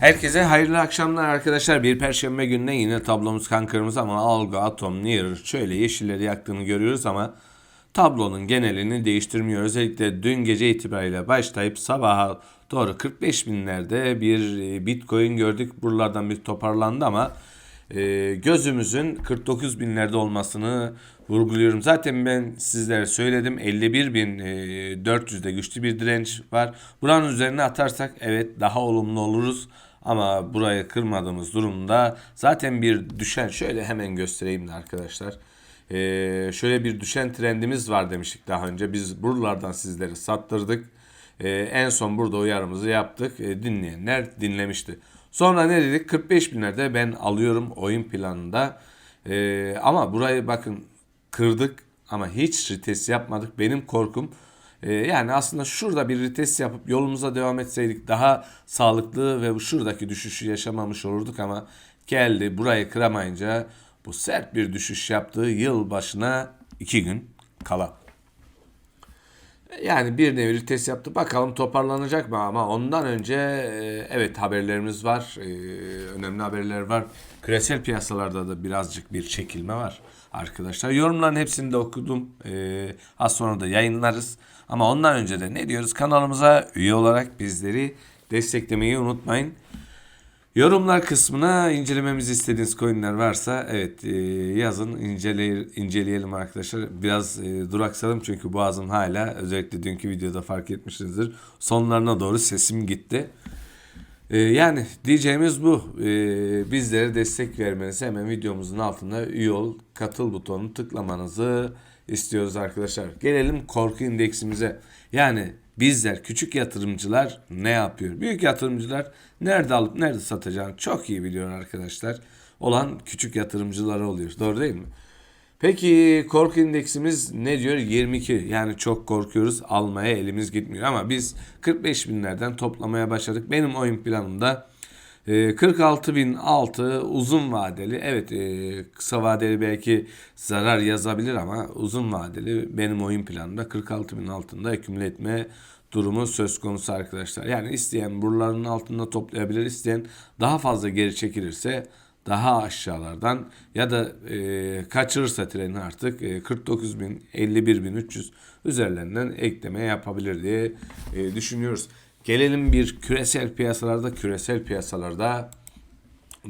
Herkese hayırlı akşamlar arkadaşlar. Bir perşembe gününe yine tablomuz kan kırmızı ama algı, atom, near şöyle yeşilleri yaktığını görüyoruz ama tablonun genelini değiştirmiyor. Özellikle dün gece itibariyle başlayıp sabaha doğru 45 binlerde bir e, bitcoin gördük. Buralardan bir toparlandı ama e, gözümüzün 49 binlerde olmasını vurguluyorum. Zaten ben sizlere söyledim 51.400'de güçlü bir direnç var. Buranın üzerine atarsak evet daha olumlu oluruz. Ama burayı kırmadığımız durumda zaten bir düşen şöyle hemen göstereyim de arkadaşlar. Ee, şöyle bir düşen trendimiz var demiştik daha önce. Biz buralardan sizleri sattırdık. Ee, en son burada uyarımızı yaptık. Ee, dinleyenler dinlemişti. Sonra ne dedik? 45 binlerde ben alıyorum oyun planında. Ee, ama burayı bakın kırdık ama hiç retest yapmadık. Benim korkum ee, yani aslında şurada bir retest yapıp yolumuza devam etseydik daha sağlıklı ve şuradaki düşüşü yaşamamış olurduk ama geldi burayı kıramayınca bu sert bir düşüş yaptığı yıl başına iki gün kala. Yani bir nevi test yaptı. Bakalım toparlanacak mı ama ondan önce e, evet haberlerimiz var. E, önemli haberler var. Küresel piyasalarda da birazcık bir çekilme var arkadaşlar. Yorumların hepsini de okudum. E, az sonra da yayınlarız. Ama ondan önce de ne diyoruz? Kanalımıza üye olarak bizleri desteklemeyi unutmayın. Yorumlar kısmına incelememizi istediğiniz coinler varsa evet e, yazın incele, inceleyelim arkadaşlar. Biraz e, duraksadım çünkü boğazım hala özellikle dünkü videoda fark etmişsinizdir. Sonlarına doğru sesim gitti. E, yani diyeceğimiz bu. E, bizlere destek vermenizi hemen videomuzun altında üye ol, katıl butonunu tıklamanızı istiyoruz arkadaşlar. Gelelim korku indeksimize. Yani bizler küçük yatırımcılar ne yapıyor? Büyük yatırımcılar nerede alıp nerede satacağını çok iyi biliyor arkadaşlar. Olan küçük yatırımcılara oluyor. Doğru değil mi? Peki korku indeksimiz ne diyor? 22. Yani çok korkuyoruz. Almaya elimiz gitmiyor. Ama biz 45 binlerden toplamaya başladık. Benim oyun planımda 46.006 ee, uzun vadeli. Evet e, kısa vadeli belki zarar yazabilir ama uzun vadeli benim oyun planımda 46.000 altında ekümle etme durumu söz konusu arkadaşlar. Yani isteyen buraların altında toplayabilir, isteyen daha fazla geri çekilirse daha aşağılardan ya da e, kaçırırsa treni artık e, 49 bin 51 bin 300 üzerlerinden ekleme yapabilir diye e, düşünüyoruz. Gelelim bir küresel piyasalarda, küresel piyasalarda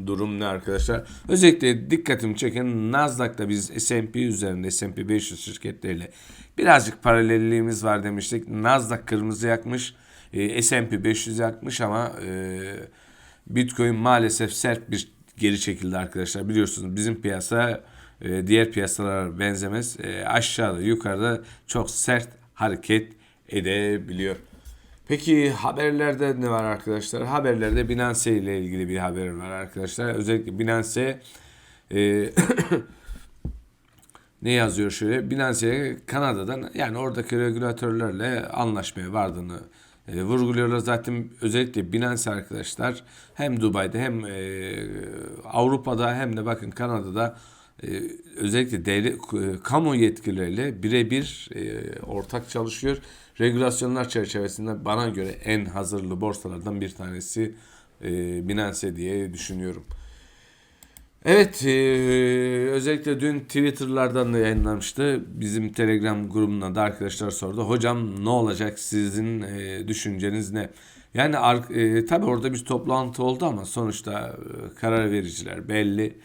durum ne arkadaşlar? Özellikle dikkatimi çeken Nasdaq'ta biz S&P üzerinde S&P 500 şirketleriyle birazcık paralelliğimiz var demiştik. Nasdaq kırmızı yakmış, e, S&P 500 yakmış ama e, Bitcoin maalesef sert bir geri çekildi arkadaşlar. Biliyorsunuz bizim piyasa e, diğer piyasalara benzemez. E, aşağıda yukarıda çok sert hareket edebiliyor. Peki haberlerde ne var arkadaşlar? Haberlerde Binance ile ilgili bir haber var arkadaşlar. Özellikle Binance e, ne yazıyor şöyle? Binance Kanada'dan yani oradaki regülatörlerle anlaşmaya vardığını e, vurguluyorlar. Zaten özellikle Binance arkadaşlar hem Dubai'de hem e, Avrupa'da hem de bakın Kanada'da e, özellikle devlet, e, kamu yetkilileriyle birebir e, ortak çalışıyor. Regülasyonlar çerçevesinde bana göre en hazırlı borsalardan bir tanesi e, Binance diye düşünüyorum. Evet, özellikle dün Twitter'lardan da yayınlamıştı. Bizim Telegram grubuna da arkadaşlar sordu. Hocam ne olacak sizin düşünceniz ne? Yani e, tabi orada bir toplantı oldu ama sonuçta karar vericiler belli.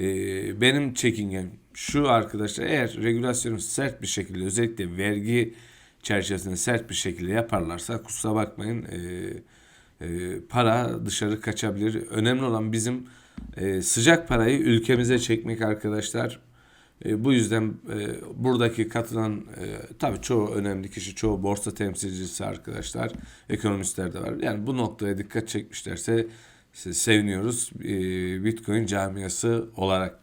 E, benim çekingen şu arkadaşlar eğer regülasyonu sert bir şekilde özellikle vergi çerçevesinde sert bir şekilde yaparlarsa kusura bakmayın e, e, para dışarı kaçabilir. Önemli olan bizim e, sıcak parayı ülkemize çekmek arkadaşlar. E, bu yüzden e, buradaki katılan e, tabii çoğu önemli kişi, çoğu borsa temsilcisi arkadaşlar, ekonomistler de var. Yani bu noktaya dikkat çekmişlerse seviniyoruz e, Bitcoin camiası olarak.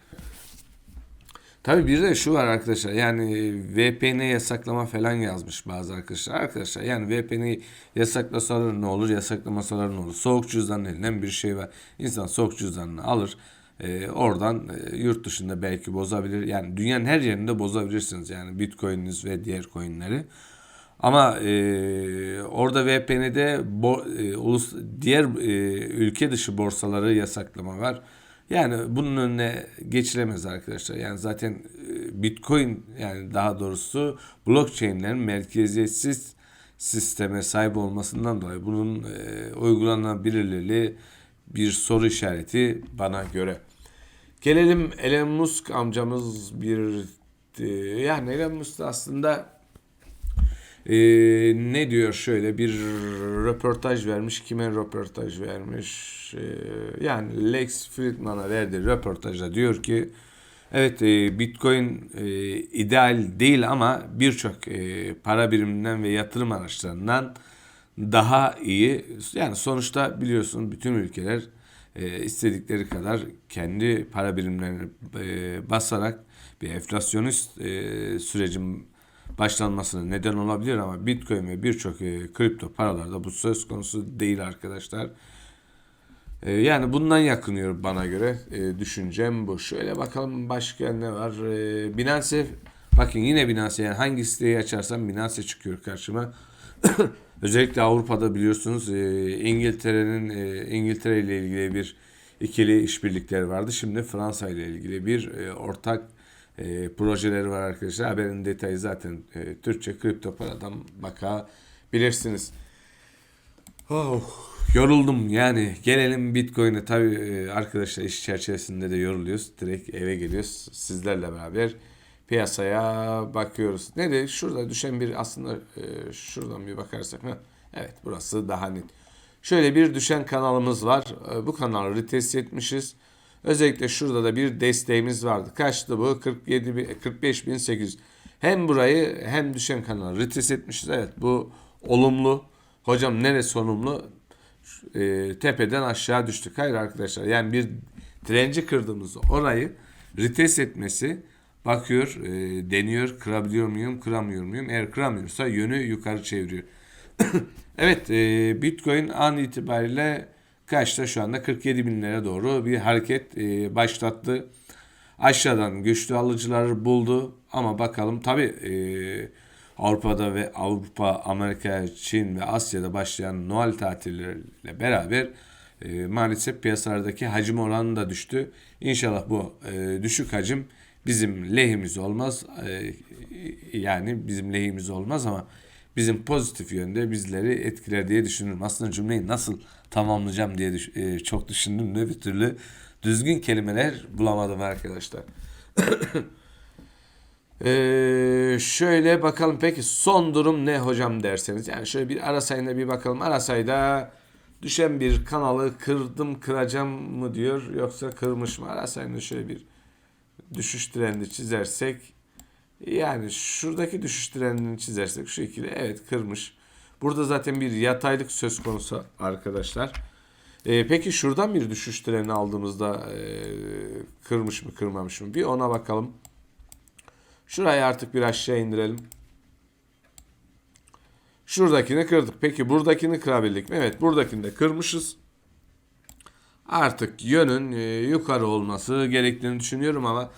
Tabi bir de şu var arkadaşlar yani VPN yasaklama falan yazmış bazı arkadaşlar. Arkadaşlar yani VPN'i yasaklasalar ne olur yasaklamasalar ne olur. Soğuk cüzdanın elinden bir şey var. İnsan soğuk cüzdanını alır. E, oradan e, yurt dışında belki bozabilir. Yani dünyanın her yerinde bozabilirsiniz yani Bitcoin'iniz ve diğer coin'leri. Ama e, orada VPN'de bo- e, ulus diğer e, ülke dışı borsaları yasaklama var. Yani bunun önüne geçilemez arkadaşlar. Yani zaten e, Bitcoin yani daha doğrusu blockchain'lerin merkeziyetsiz sisteme sahip olmasından dolayı bunun e, uygulanabilirliği bir soru işareti bana göre. Gelelim Elon Musk amcamız bir e, yani Elon Musk da aslında e, ne diyor şöyle bir röportaj vermiş. Kime röportaj vermiş? E, yani Lex Fridman'a verdiği röportajda diyor ki evet e, Bitcoin e, ideal değil ama birçok e, para biriminden ve yatırım araçlarından daha iyi. Yani sonuçta biliyorsun bütün ülkeler e, istedikleri kadar kendi para birimlerini e, basarak bir enflasyonist e, sürecin başlanmasına neden olabilir ama Bitcoin ve birçok e, kripto paralarda bu söz konusu değil arkadaşlar. E, yani bundan yakınıyor bana göre e, düşüncem bu. Şöyle bakalım başka ne var? E, Binance bakın yine Binance yani hangi siteyi açarsam Binance çıkıyor karşıma. Özellikle Avrupa'da biliyorsunuz e, İngiltere'nin e, İngiltere ile ilgili bir ikili işbirlikleri vardı. Şimdi Fransa ile ilgili bir e, ortak e, projeleri var arkadaşlar. Haberin detayı zaten e, Türkçe kripto paradan bakabilirsiniz. Oh, yoruldum yani. Gelelim Bitcoin'e tabii e, arkadaşlar iş çerçevesinde de yoruluyoruz. Direkt eve geliyoruz sizlerle beraber piyasaya bakıyoruz. Nerede? Şurada düşen bir aslında e, şuradan bir bakarsak. Ha? Evet burası daha net. Şöyle bir düşen kanalımız var. E, bu kanalı retest etmişiz. Özellikle şurada da bir desteğimiz vardı. Kaçtı bu? 47 45.800. Hem burayı hem düşen kanalı retest etmişiz. Evet bu olumlu. Hocam neresi olumlu? E, tepeden aşağı düştük. Hayır arkadaşlar yani bir direnci kırdığımız orayı retest etmesi bakıyor, e, deniyor, kırabiliyor muyum, kıramıyor muyum? Eğer kıramıyorsa yönü yukarı çeviriyor. evet, e, Bitcoin an itibariyle kaçta şu anda 47 binlere doğru bir hareket e, başlattı. Aşağıdan güçlü alıcıları buldu ama bakalım tabi e, Avrupa'da ve Avrupa, Amerika, Çin ve Asya'da başlayan Noel tatilleriyle beraber e, maalesef piyasalardaki hacim oranı da düştü. İnşallah bu e, düşük hacim bizim lehimiz olmaz. E, yani bizim lehimiz olmaz ama bizim pozitif yönde bizleri etkiler diye düşünüyorum. Aslında cümleyi nasıl tamamlayacağım diye düş- e, çok düşündüm de bir türlü düzgün kelimeler bulamadım arkadaşlar. Ee, şöyle bakalım peki son durum ne hocam derseniz. Yani şöyle bir ara sayına bir bakalım. Ara sayıda düşen bir kanalı kırdım kıracağım mı diyor yoksa kırmış mı? Ara sayında şöyle bir düşüş trendi çizersek yani şuradaki düşüş trendini çizersek şu ikili evet kırmış. Burada zaten bir yataylık söz konusu arkadaşlar. Ee, peki şuradan bir düşüş treni aldığımızda e, kırmış mı kırmamış mı? Bir ona bakalım. Şurayı artık bir aşağı indirelim. Şuradakini kırdık. Peki buradakini kırabildik mi? Evet buradakini de kırmışız. Artık yönün e, yukarı olması gerektiğini düşünüyorum ama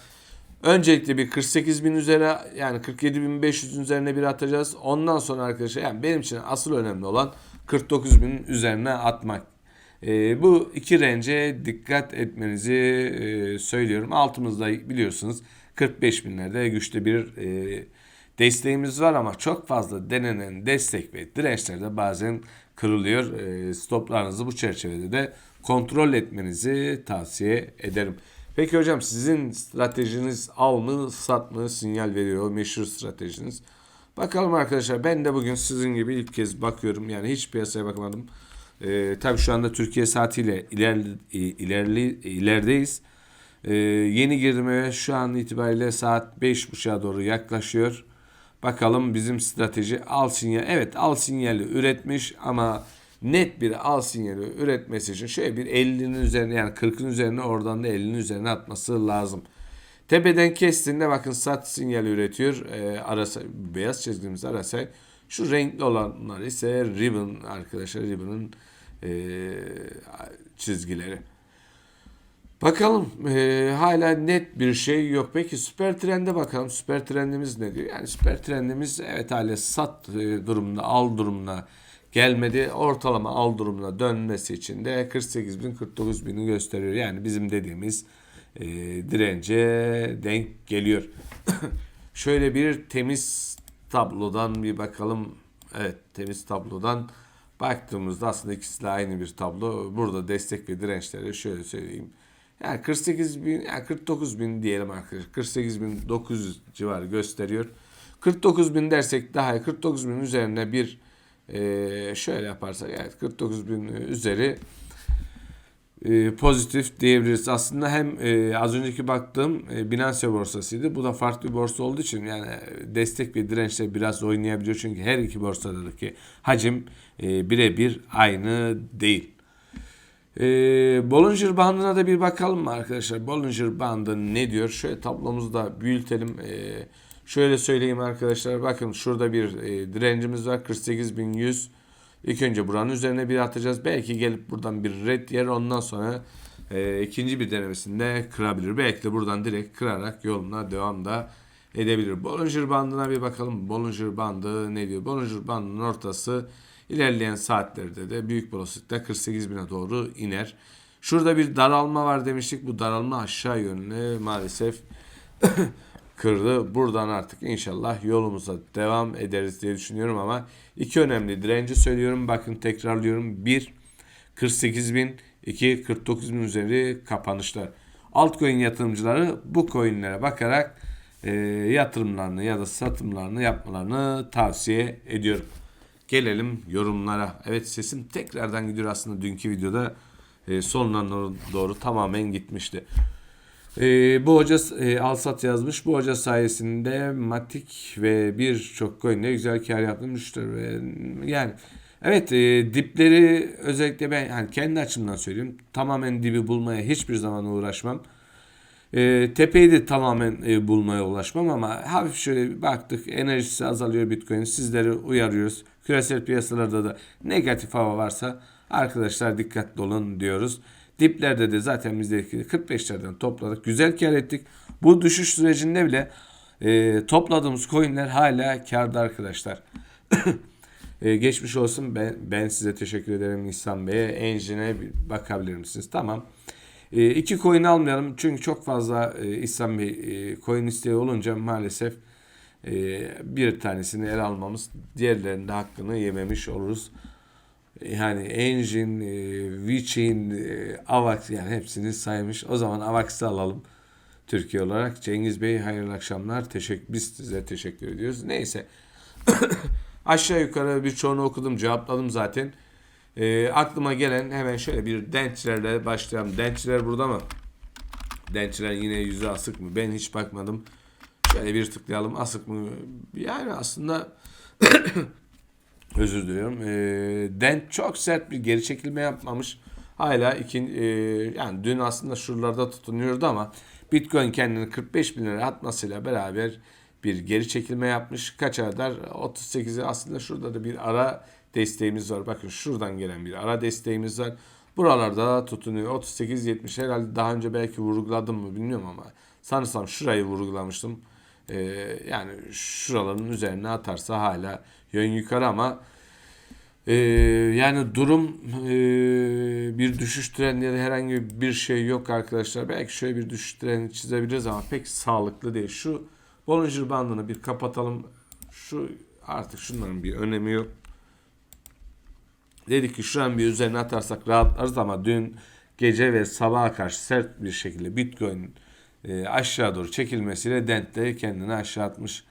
öncelikle bir 48 bin üzerine yani 47.500 üzerine bir atacağız. Ondan sonra arkadaşlar yani benim için asıl önemli olan 49 bin üzerine atmak. E, bu iki rence dikkat etmenizi e, söylüyorum. Altımızda biliyorsunuz 45 binlerde güçlü bir e, desteğimiz var ama çok fazla denenen destek ve dirençler de bazen kırılıyor. E, stoplarınızı bu çerçevede de kontrol etmenizi tavsiye ederim. Peki hocam sizin stratejiniz al mı sat mı sinyal veriyor meşhur stratejiniz. Bakalım arkadaşlar ben de bugün sizin gibi ilk kez bakıyorum yani hiç piyasaya bakmadım. Ee, tabii şu anda Türkiye saatiyle ilerli, ilerli, ilerideyiz. Ee, yeni girdim eve şu an itibariyle saat 5.30'a doğru yaklaşıyor. Bakalım bizim strateji al sinyal. Evet al sinyali üretmiş ama net bir al sinyali üretmesi için şöyle bir 50'nin üzerine yani 40'ın üzerine oradan da 50'nin üzerine atması lazım. Tepeden kestiğinde bakın sat sinyali üretiyor. Ee, arasa, beyaz çizgimiz arasa. Şu renkli olanlar ise ribbon arkadaşlar ribbon'ın e, çizgileri. Bakalım e, hala net bir şey yok. Peki süper trende bakalım. Süper trendimiz ne diyor? Yani süper trendimiz evet hala sat e, durumunda, al durumuna gelmedi. Ortalama al durumuna dönmesi için de 48 bin 49 bini gösteriyor. Yani bizim dediğimiz e, dirence denk geliyor. Şöyle bir temiz tablodan bir bakalım. Evet temiz tablodan baktığımızda aslında ikisi de aynı bir tablo. Burada destek ve dirençleri şöyle söyleyeyim. Yani 48 bin, yani 49 bin diyelim arkadaşlar. 48 bin 900 civarı gösteriyor. 49 bin dersek daha iyi. 49 bin üzerine bir e, şöyle yaparsak evet 49 bin üzeri e, pozitif diyebiliriz. Aslında hem e, az önceki baktığım e, Binance borsasıydı. Bu da farklı bir borsa olduğu için yani destek ve dirençle biraz oynayabiliyor. Çünkü her iki borsadaki hacim e, birebir aynı değil. E, Bollinger bandına da bir bakalım mı arkadaşlar? Bollinger bandı ne diyor? Şöyle tablomuzu da büyütelim. E, şöyle söyleyeyim arkadaşlar. Bakın şurada bir e, direncimiz var. 48.100 İlk önce buranın üzerine bir atacağız. Belki gelip buradan bir red yer ondan sonra e, ikinci bir denemesinde kırabilir. Belki de buradan direkt kırarak yoluna devam da edebilir. Bollinger bandına bir bakalım. Bollinger bandı ne diyor? Bollinger bandının ortası ilerleyen saatlerde de büyük olasılıkla 48 bine doğru iner. Şurada bir daralma var demiştik. Bu daralma aşağı yönlü maalesef kırdı. Buradan artık inşallah yolumuza devam ederiz diye düşünüyorum ama iki önemli direnci söylüyorum. Bakın tekrarlıyorum. 1 48 bin 2 49 bin üzeri kapanışlar. Altcoin yatırımcıları bu coinlere bakarak e, yatırımlarını ya da satımlarını yapmalarını tavsiye ediyorum. Gelelim yorumlara. Evet sesim tekrardan gidiyor aslında dünkü videoda e, sonuna doğru, tamamen gitmişti. Ee, bu hoca e, Alsat yazmış. Bu hoca sayesinde Matik ve birçok coin'de güzel kar yapmıştır. Ve, yani evet e, dipleri özellikle ben yani kendi açımdan söyleyeyim. Tamamen dibi bulmaya hiçbir zaman uğraşmam. E, tepeyi de tamamen e, bulmaya ulaşmam ama hafif şöyle baktık enerjisi azalıyor Bitcoin. Sizleri uyarıyoruz. Küresel piyasalarda da negatif hava varsa arkadaşlar dikkatli olun diyoruz. Diplerde de zaten bizdeki 45'lerden topladık. Güzel kar ettik. Bu düşüş sürecinde bile e, topladığımız coinler hala karda arkadaşlar. e, geçmiş olsun. Ben, ben size teşekkür ederim İhsan Bey'e. Engine'e bakabilir misiniz? Tamam. E, iki coin almayalım. Çünkü çok fazla e, İhsan Bey e, coin isteği olunca maalesef e, bir tanesini el almamız diğerlerinin de hakkını yememiş oluruz yani Engine, e, Vichain, e, Avax yani hepsini saymış. O zaman Avax'ı alalım Türkiye olarak. Cengiz Bey hayırlı akşamlar. Teşekkür, biz size teşekkür ediyoruz. Neyse. Aşağı yukarı birçoğunu okudum, cevapladım zaten. E, aklıma gelen hemen şöyle bir dençlerle başlayalım. Dençler burada mı? Dençler yine yüzü asık mı? Ben hiç bakmadım. Şöyle bir tıklayalım. Asık mı? Yani aslında özür diliyorum. E, Dent çok sert bir geri çekilme yapmamış. Hala ikin, e, yani dün aslında şuralarda tutunuyordu ama Bitcoin kendini 45 bin lira atmasıyla beraber bir geri çekilme yapmış. Kaç kadar? 38'i aslında şurada da bir ara desteğimiz var. Bakın şuradan gelen bir ara desteğimiz var. Buralarda tutunuyor. 38-70 herhalde daha önce belki vurguladım mı bilmiyorum ama sanırsam şurayı vurgulamıştım. Ee, yani şuraların üzerine atarsa hala yön yukarı ama e, yani durum e, bir düşüş trendi ya da herhangi bir şey yok arkadaşlar. Belki şöyle bir düşüş trendi çizebiliriz ama pek sağlıklı değil. Şu Bollinger bandını bir kapatalım. Şu artık şunların bir önemi yok. Dedik ki şu an bir üzerine atarsak rahatlarız ama dün gece ve sabaha karşı sert bir şekilde Bitcoin e, aşağı doğru çekilmesiyle Dent de kendini aşağı atmış.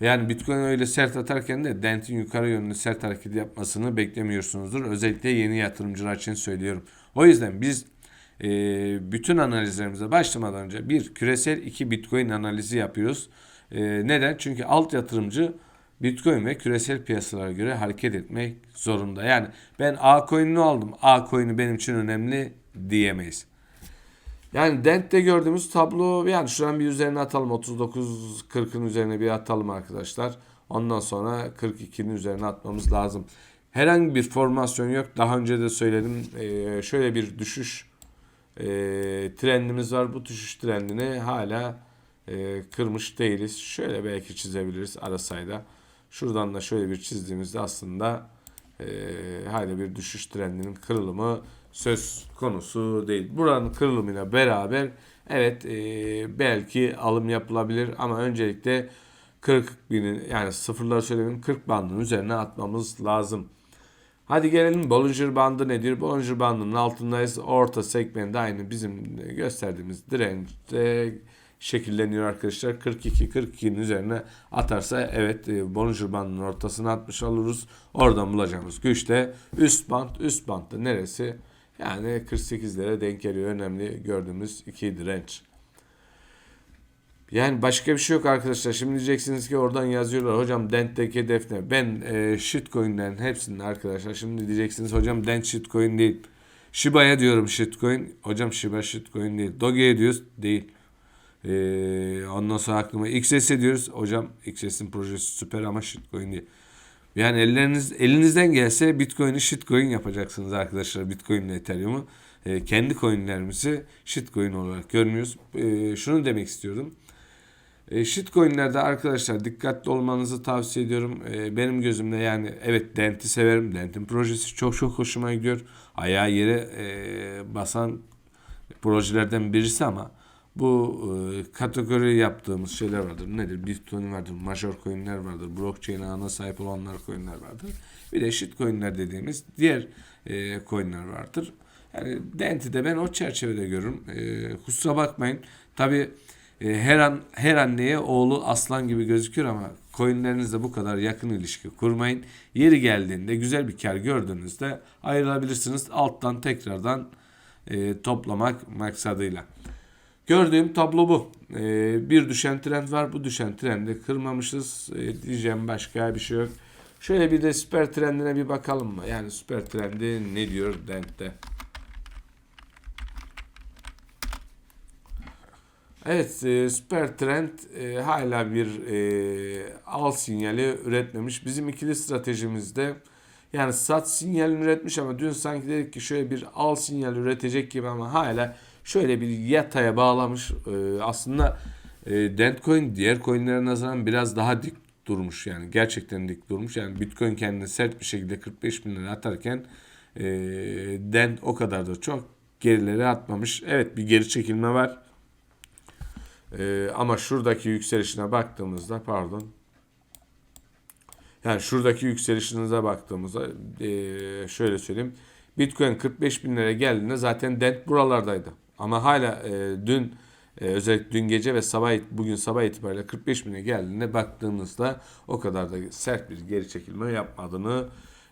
Yani Bitcoin öyle sert atarken de Dent'in yukarı yönlü sert hareket yapmasını beklemiyorsunuzdur. Özellikle yeni yatırımcılar için söylüyorum. O yüzden biz e, bütün analizlerimize başlamadan önce bir küresel iki Bitcoin analizi yapıyoruz. E, neden? Çünkü alt yatırımcı Bitcoin ve küresel piyasalara göre hareket etmek zorunda. Yani ben A coin'ini aldım. A coin'i benim için önemli diyemeyiz. Yani Dent'te gördüğümüz tablo yani şuradan bir üzerine atalım. 39-40'ın üzerine bir atalım arkadaşlar. Ondan sonra 42'nin üzerine atmamız lazım. Herhangi bir formasyon yok. Daha önce de söyledim. Ee, şöyle bir düşüş e, trendimiz var. Bu düşüş trendini hala e, kırmış değiliz. Şöyle belki çizebiliriz ara sayda. Şuradan da şöyle bir çizdiğimizde aslında e, hala bir düşüş trendinin kırılımı söz konusu değil. Buranın kırılımıyla beraber evet e, belki alım yapılabilir ama öncelikle 40 binin yani sıfırlar söylemenin 40 bandının üzerine atmamız lazım. Hadi gelelim Bollinger bandı nedir? Bollinger bandının altındayız. Orta segmentte aynı bizim gösterdiğimiz dirençte şekilleniyor arkadaşlar. 42 42'nin üzerine atarsa evet e, Bollinger bandının ortasına atmış oluruz. Oradan bulacağımız güç de üst band. Üst bantta neresi? Yani 48'lere denk geliyor. Önemli gördüğümüz iki direnç. Yani başka bir şey yok arkadaşlar. Şimdi diyeceksiniz ki oradan yazıyorlar. Hocam Dent'teki hedef ne? Ben e, shitcoin'lerin hepsinin arkadaşlar. Şimdi diyeceksiniz hocam Dent shitcoin değil. Shiba'ya diyorum shitcoin. Hocam Shiba shitcoin değil. Doge'ye diyoruz. Değil. E, ondan sonra aklıma XS diyoruz. Hocam XS'in projesi süper ama shitcoin değil. Yani elleriniz elinizden gelse Bitcoin'i shitcoin yapacaksınız arkadaşlar. Bitcoin ile Ethereum'u. E, kendi coinlerimizi shitcoin olarak görmüyoruz. E, şunu demek istiyorum. E, shitcoinlerde arkadaşlar dikkatli olmanızı tavsiye ediyorum. E, benim gözümde yani evet Dent'i severim. Dent'in projesi çok çok hoşuma gidiyor. Ayağı yere e, basan projelerden birisi ama bu e, kategori yaptığımız şeyler vardır. Nedir? Bitcoin vardır, major coinler vardır, blockchain ağına sahip olanlar coinler vardır. Bir de shitcoinler dediğimiz diğer e, coinler vardır. Yani Dent'i de ben o çerçevede görürüm. E, kusura bakmayın. Tabi her an her anneye oğlu aslan gibi gözüküyor ama coinlerinizle bu kadar yakın ilişki kurmayın. Yeri geldiğinde güzel bir kar gördüğünüzde ayrılabilirsiniz. Alttan tekrardan e, toplamak maksadıyla. Gördüğüm tablo bu. E, bir düşen trend var. Bu düşen trendi kırmamışız. E, diyeceğim başka bir şey yok. Şöyle bir de süper trendine bir bakalım mı? Yani süper trendi ne diyor Dent'te? Evet, e, süper trend e, hala bir e, al sinyali üretmemiş. Bizim ikili stratejimizde yani sat sinyalini üretmiş ama dün sanki dedik ki şöyle bir al sinyal üretecek gibi ama hala şöyle bir yataya bağlamış. E, aslında e, Dentcoin diğer coinlere nazaran biraz daha dik durmuş yani gerçekten dik durmuş. Yani Bitcoin kendini sert bir şekilde 45 bin lira atarken e, Dent o kadar da çok gerilere atmamış. Evet bir geri çekilme var. Ee, ama şuradaki yükselişine baktığımızda pardon yani şuradaki yükselişinize baktığımızda e, şöyle söyleyeyim. Bitcoin 45 bin lira geldiğinde zaten dent buralardaydı. Ama hala e, dün e, özellikle dün gece ve sabah bugün sabah itibariyle 45 bine geldiğinde baktığınızda o kadar da sert bir geri çekilme yapmadığını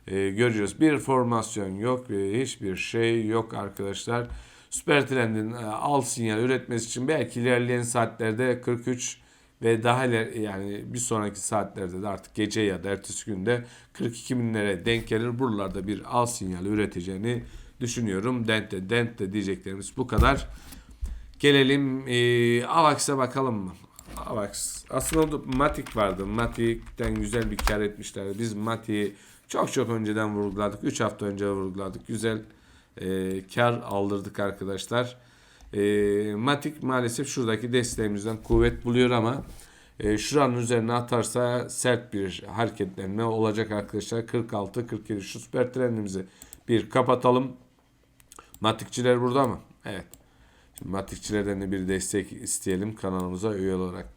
e, görüyoruz. Bir formasyon yok, e, hiçbir şey yok arkadaşlar. Süper trendin e, al sinyal üretmesi için belki ilerleyen saatlerde 43 ve daha iler, yani bir sonraki saatlerde de artık gece ya da ertesi günde 42 binlere denk gelir. Buralarda bir al sinyal üreteceğini düşünüyorum. Dent'te, Dent'te diyeceklerimiz bu kadar. Gelelim e, Avax'a bakalım mı? Avax. Aslında Matic vardı. Matic'ten güzel bir kar etmişlerdi. Biz Matic'i çok çok önceden vurguladık. 3 hafta önce vurguladık. Güzel e, kar aldırdık arkadaşlar. E, Matik maalesef şuradaki desteğimizden kuvvet buluyor ama e, şuranın üzerine atarsa sert bir hareketlenme olacak arkadaşlar. 46-47 şu süper trendimizi bir kapatalım. Matikçiler burada mı? Evet. Şimdi matikçilerden de bir destek isteyelim kanalımıza üye olarak.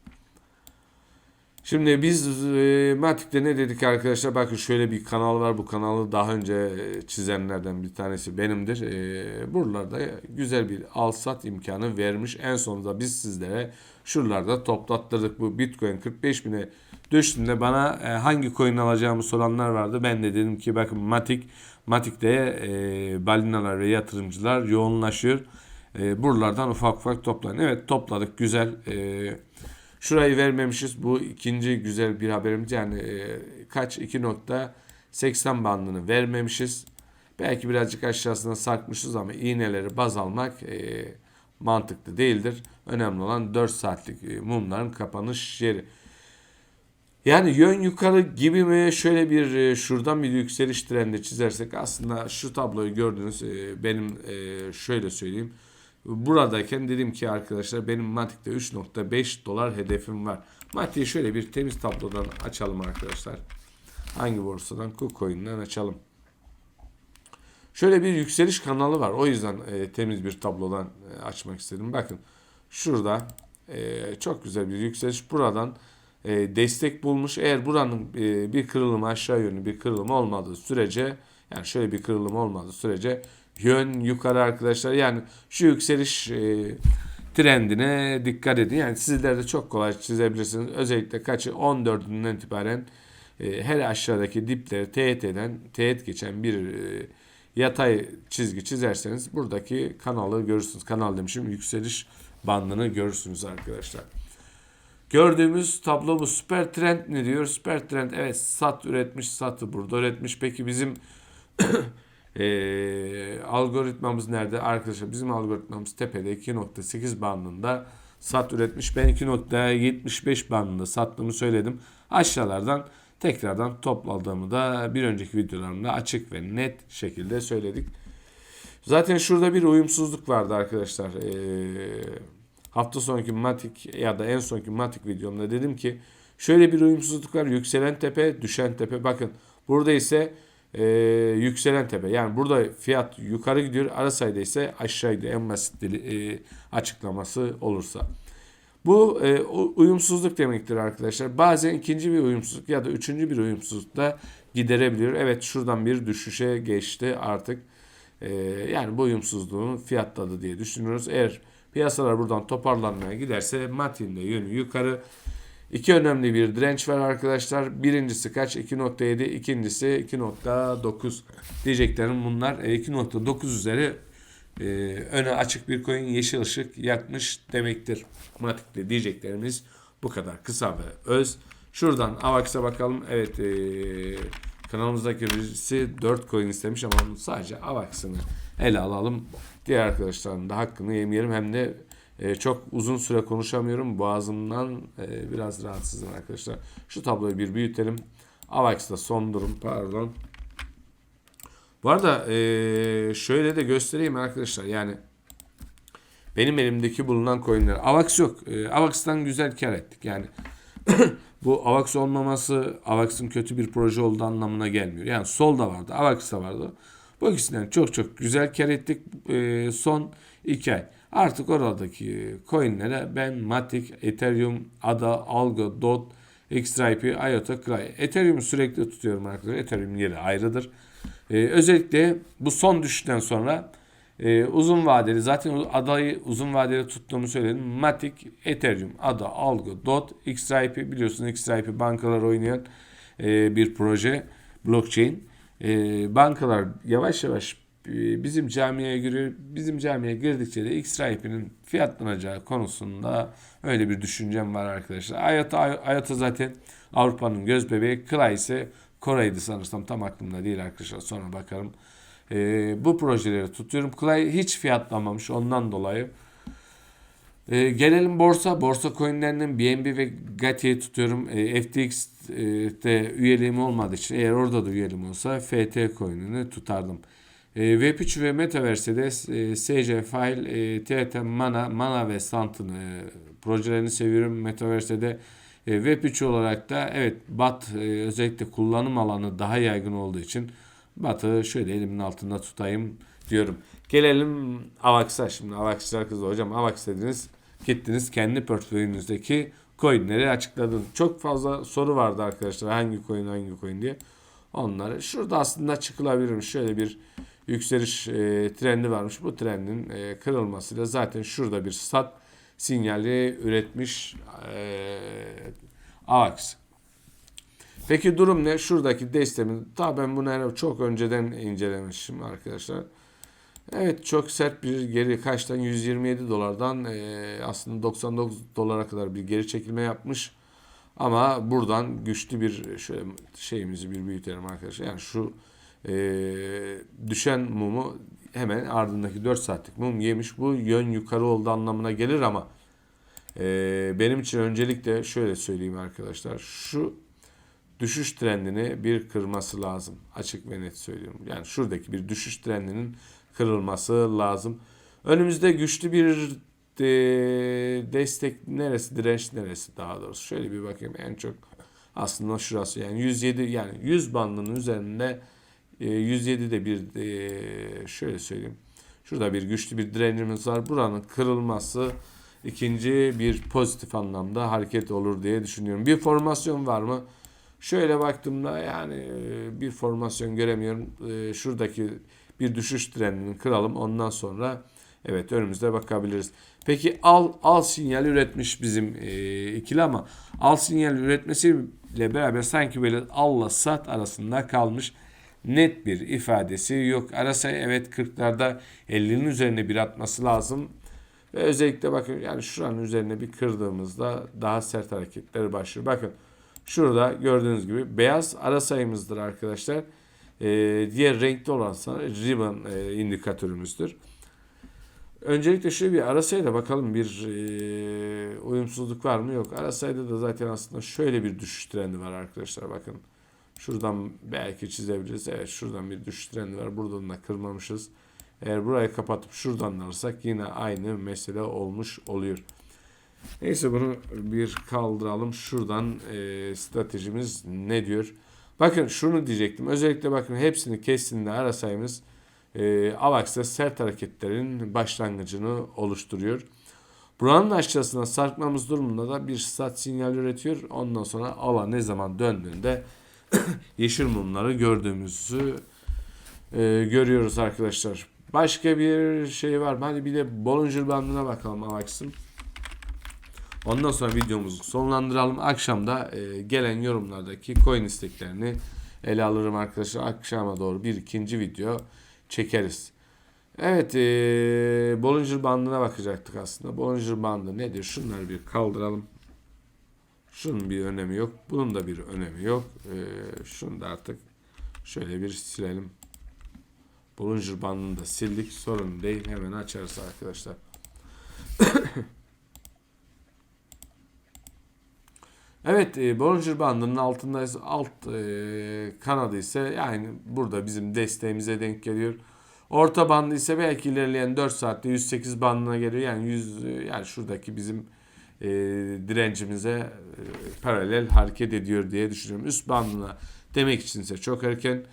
Şimdi biz e, Matik'te ne dedik arkadaşlar? Bakın şöyle bir kanal var. Bu kanalı daha önce e, çizenlerden bir tanesi benimdir. E, buralarda güzel bir al sat imkanı vermiş. En sonunda biz sizlere şuralarda toplattırdık. Bu Bitcoin 45 bine düştüğünde bana e, hangi coin alacağımı soranlar vardı. Ben de dedim ki bakın Matik, Matik'te e, balinalar ve yatırımcılar yoğunlaşıyor. E, buralardan ufak ufak toplayın. Evet topladık güzel. Eee Şurayı vermemişiz. Bu ikinci güzel bir haberimiz. Yani e, kaç 2.80 bandını vermemişiz. Belki birazcık aşağısına sarkmışız ama iğneleri baz almak e, mantıklı değildir. Önemli olan 4 saatlik e, mumların kapanış yeri. Yani yön yukarı gibi mi şöyle bir e, şuradan bir yükseliş trendi çizersek aslında şu tabloyu gördüğünüz e, benim e, şöyle söyleyeyim Buradayken dedim ki arkadaşlar benim Matik'te 3.5 dolar hedefim var. Matik'i şöyle bir temiz tablodan açalım arkadaşlar. Hangi borsadan? KuCoin'den açalım. Şöyle bir yükseliş kanalı var. O yüzden e, temiz bir tablodan e, açmak istedim. Bakın şurada e, çok güzel bir yükseliş. Buradan e, destek bulmuş. Eğer buranın e, bir kırılımı aşağı yönlü bir kırılım olmadığı sürece yani şöyle bir kırılım olmadığı sürece yön yukarı arkadaşlar. Yani şu yükseliş e, trendine dikkat edin. Yani sizler de çok kolay çizebilirsiniz. Özellikle kaçı 14'ünden itibaren e, her aşağıdaki dipleri teğet eden, teğet geçen bir e, yatay çizgi çizerseniz buradaki kanalı görürsünüz. Kanal demişim yükseliş bandını görürsünüz arkadaşlar. Gördüğümüz tablo bu. Süper trend ne diyor? Süper trend evet sat üretmiş satı burada üretmiş. Peki bizim eee, algoritmamız nerede? Arkadaşlar bizim algoritmamız tepede 2.8 bandında sat üretmiş. Ben 2.75 bandında sattığımı söyledim. Aşağılardan tekrardan topladığımı da bir önceki videolarımda açık ve net şekilde söyledik. Zaten şurada bir uyumsuzluk vardı arkadaşlar. Ee, hafta sonraki Matic ya da en sonki Matic videomda dedim ki şöyle bir uyumsuzluk var. Yükselen tepe, düşen tepe. Bakın burada ise e, yükselen tepe. Yani burada fiyat yukarı gidiyor. Ara ise aşağı gidiyor. En basit dili, e, açıklaması olursa. Bu e, uyumsuzluk demektir arkadaşlar. Bazen ikinci bir uyumsuzluk ya da üçüncü bir uyumsuzluk da giderebiliyor. Evet şuradan bir düşüşe geçti artık. E, yani bu uyumsuzluğun fiyatladı diye düşünüyoruz. Eğer piyasalar buradan toparlanmaya giderse Matin'de yönü yukarı. İki önemli bir direnç var arkadaşlar. Birincisi kaç? 2.7, ikincisi 2.9 diyeceklerim bunlar. E, 2.9 üzeri e, öne açık bir coin yeşil ışık yakmış demektir. Matik'te diyeceklerimiz bu kadar kısa ve öz. Şuradan AVAX'a bakalım. Evet e, kanalımızdaki birisi 4 coin istemiş ama sadece AVAX'ını ele alalım. Diğer arkadaşların da hakkını yemeyelim. Hem de e, çok uzun süre konuşamıyorum. Boğazımdan e, biraz rahatsızım arkadaşlar. Şu tabloyu bir büyütelim. AVAX'ta son durum pardon. Bu arada eee, şöyle de göstereyim arkadaşlar. Yani benim elimdeki bulunan coinler. Avax yok. Eee, Avax'tan güzel kar ettik. Yani bu Avax olmaması Avax'ın kötü bir proje olduğu anlamına gelmiyor. Yani Sol da vardı, Avax da vardı. Bu ikisinden çok çok güzel kar ettik eee, son 2 ay. Artık oradaki coinlere ben Matic, Ethereum, ADA, Algo, DOT, Xrp, IOTA, Cry. Ethereum'u sürekli tutuyorum arkadaşlar. Ethereum yeri ayrıdır. Ee, özellikle bu son düşüşten sonra e, uzun vadeli zaten adayı uzun vadeli tuttuğumu söyledim. Matic, Ethereum, ADA, Algo, DOT, Xrp biliyorsunuz Xrp bankalar oynayan e, bir proje blockchain. E, bankalar yavaş yavaş e, bizim camiye giriyor. Bizim camiye girdikçe de Xrp'nin fiyatlanacağı konusunda öyle bir düşüncem var arkadaşlar. IOTA, IOTA zaten Avrupa'nın göz bebeği. Cry ise Kore'ydi sanırsam tam aklımda değil arkadaşlar sonra bakarım. Ee, bu projeleri tutuyorum. Clay hiç fiyatlamamış ondan dolayı. Ee, gelelim borsa. Borsa coinlerinden BNB ve Gati'yi tutuyorum. Ee, FTX'te üyeliğim olmadığı için eğer orada da üyeliğim olsa FT coin'ini tutardım. Ee, Web3 ve Metaverse'de e, SC File, e, TT Mana, Mana ve Sant'ın e, projelerini seviyorum. Metaverse'de e, Web3 olarak da evet BAT e, özellikle kullanım alanı daha yaygın olduğu için BAT'ı şöyle elimin altında tutayım diyorum. Gelelim AVAX'a şimdi. AVAX'lar kızdı hocam AVAX dediniz gittiniz kendi portföyünüzdeki coinleri açıkladınız. Çok fazla soru vardı arkadaşlar hangi coin hangi coin diye. Onları şurada aslında çıkılabilirmiş. Şöyle bir yükseliş e, trendi varmış. Bu trendin e, kırılmasıyla zaten şurada bir sat sinyali üretmiş e, AVAX. Peki durum ne? Şuradaki desteğimi tabi ben bunu çok önceden incelemişim arkadaşlar. Evet çok sert bir geri kaçtan 127 dolardan e, aslında 99 dolara kadar bir geri çekilme yapmış. Ama buradan güçlü bir şöyle şeyimizi bir büyütelim arkadaşlar. Yani şu e, düşen mumu hemen ardındaki 4 saatlik mum yemiş. Bu yön yukarı oldu anlamına gelir ama e, benim için öncelikle şöyle söyleyeyim arkadaşlar. Şu düşüş trendini bir kırması lazım. Açık ve net söylüyorum. Yani şuradaki bir düşüş trendinin kırılması lazım. Önümüzde güçlü bir e, destek neresi, direnç neresi daha doğrusu. Şöyle bir bakayım en çok aslında şurası yani 107 yani 100 bandının üzerinde E, 107'de bir e, şöyle söyleyeyim. Şurada bir güçlü bir direncimiz var. Buranın kırılması ikinci bir pozitif anlamda hareket olur diye düşünüyorum. Bir formasyon var mı? Şöyle baktığımda yani e, bir formasyon göremiyorum. E, Şuradaki bir düşüş trendini kıralım. Ondan sonra evet önümüzde bakabiliriz. Peki al al sinyal üretmiş bizim e, ikili ama al sinyal üretmesiyle beraber sanki böyle alla sat arasında kalmış net bir ifadesi yok. Arasay evet 40'larda 50'nin üzerine bir atması lazım. Ve özellikle bakın yani şuranın üzerine bir kırdığımızda daha sert hareketler başlıyor. Bakın şurada gördüğünüz gibi beyaz ara sayımızdır arkadaşlar. Ee, diğer renkli olan ribbon e, indikatörümüzdür. Öncelikle şöyle bir ara sayıda bakalım bir e, uyumsuzluk var mı? Yok. Ara sayıda da zaten aslında şöyle bir düşüş trendi var arkadaşlar. Bakın şuradan belki çizebiliriz. Evet şuradan bir düşüş trendi var. Buradan da kırmamışız. Eğer burayı kapatıp şuradan alırsak yine aynı mesele olmuş oluyor. Neyse bunu bir kaldıralım. Şuradan e, stratejimiz ne diyor? Bakın şunu diyecektim. Özellikle bakın hepsini kestiğinde ara sayımız e, AVAX'ta sert hareketlerin başlangıcını oluşturuyor. Buranın aşağısına sarkmamız durumunda da bir stat sinyal üretiyor. Ondan sonra ala ne zaman döndüğünde yeşil mumları gördüğümüzü e, görüyoruz arkadaşlar. Başka bir şey var mı? Hadi bir de Bollinger bandına bakalım Avax'ın. Ondan sonra videomuzu sonlandıralım. Akşam da e, gelen yorumlardaki coin isteklerini ele alırım arkadaşlar. Akşama doğru bir ikinci video çekeriz. Evet, e, Bollinger bandına bakacaktık aslında. Bollinger bandı nedir? Şunları bir kaldıralım. Şunun bir önemi yok. Bunun da bir önemi yok. E, şunu da artık şöyle bir silelim. Bollinger bandını da sildik. Sorun değil. Hemen açarız arkadaşlar. Evet, e, Bollinger bandının altındayız. Alt e, kanadı ise yani burada bizim desteğimize denk geliyor. Orta bandı ise belki ilerleyen 4 saatte 108 bandına geliyor. Yani 100 yani şuradaki bizim e, direncimize e, paralel hareket ediyor diye düşünüyorum. Üst bandına demek için ise çok erken.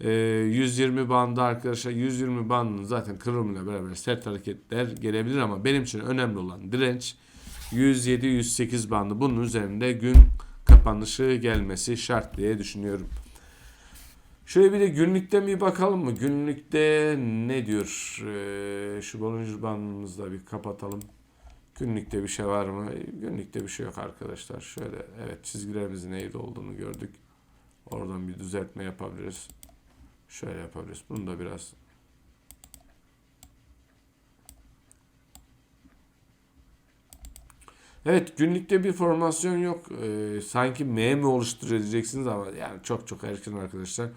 E, 120 bandı arkadaşlar 120 bandının zaten kırılımıyla beraber sert hareketler gelebilir ama benim için önemli olan direnç 107-108 bandı. Bunun üzerinde gün kapanışı gelmesi şart diye düşünüyorum. Şöyle bir de günlükte bir bakalım mı? Günlükte ne diyor? Ee, şu Bollinger bandımızda bir kapatalım. Günlükte bir şey var mı? Günlükte bir şey yok arkadaşlar. Şöyle evet çizgilerimizin neydi olduğunu gördük. Oradan bir düzeltme yapabiliriz. Şöyle yapabiliriz. Bunu da biraz Evet günlükte bir formasyon yok. Ee, sanki M mi oluşturacaksınız ama yani çok çok erken arkadaşlar.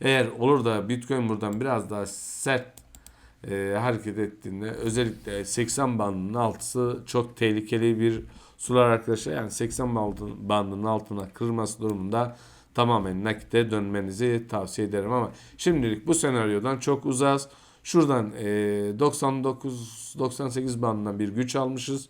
Eğer olur da Bitcoin buradan biraz daha sert e, hareket ettiğinde özellikle 80 bandının altısı çok tehlikeli bir sular arkadaşlar. Yani 80 bandının altına kırması durumunda tamamen nakite dönmenizi tavsiye ederim ama şimdilik bu senaryodan çok uzağız. Şuradan e, 99-98 bandından bir güç almışız.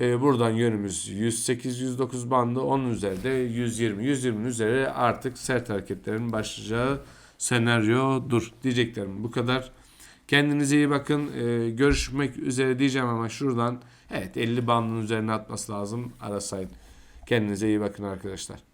E, buradan yönümüz 108-109 bandı. Onun üzerinde 120. 120'nin üzeri artık sert hareketlerin başlayacağı senaryodur diyeceklerim. Bu kadar. Kendinize iyi bakın. E, görüşmek üzere diyeceğim ama şuradan evet 50 bandın üzerine atması lazım. Arasayın. Kendinize iyi bakın arkadaşlar.